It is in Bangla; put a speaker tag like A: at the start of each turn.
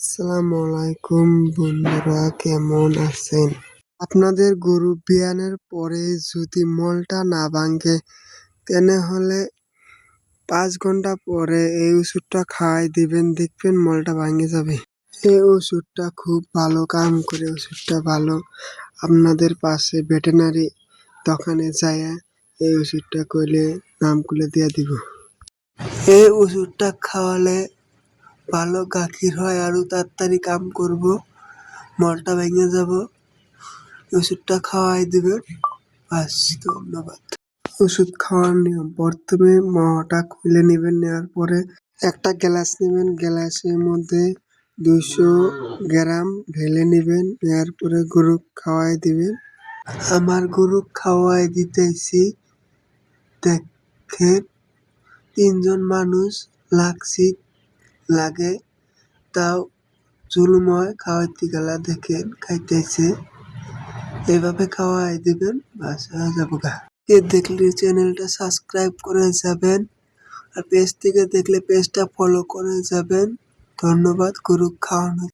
A: আসসালামু আলাইকুম বন্ধুরা, কেমন আছেন? আপনাদের গরু বিয়ানের পরে যদি মলটা না ভাঙে, তেনেহলে পাঁচ ঘণ্টা পরে এই ওষুধটা খাওয়াই দিবেন, দেখবেন মলটা ভাঙে যাবে। এই ওষুধটা খুব ভালো কাম করে, ওষুধটা ভালো আপনাদের পাশে ভেটেনারি দোকানে যায়, এই ওষুধটা কইলে নাম করে দিয়ে দিব। এই ওষুধটা খাওয়ালে ভালো গাখীর হয় আরও তাড়াতাড়ি কাম করব। মলটা ভেঙে যাব। ওষুধটা খাওয়াই দিবেন। বাস, ধন্যবাদ। ওষুধ খাওয়ার নিয়ম। প্রথমে মহটা খুলে নেবেন, নেওয়ার পরে একটা গ্লাস নেবেন। গ্লাসের মধ্যে দুইশো গ্রাম ঢেলে নেবেন। নেওয়ার পরে গরু খাওয়াই দিবেন। আমার গরু খাওয়াই দিতেছি। দেখে তিনজন মানুষ লাগছি। লাগে। তাও জুলুময় খাওয়াইতে গেলা দেখেন খাইতেছে। এভাবে খাওয়াই দেবেন, বাস হয়ে যাব গা। কে দেখলে চ্যানেলটা সাবস্ক্রাইব করে যাবেন আর পেজ থেকে দেখলে পেজটা ফলো করে যাবেন। ধন্যবাদ, গরু খাওয়ানো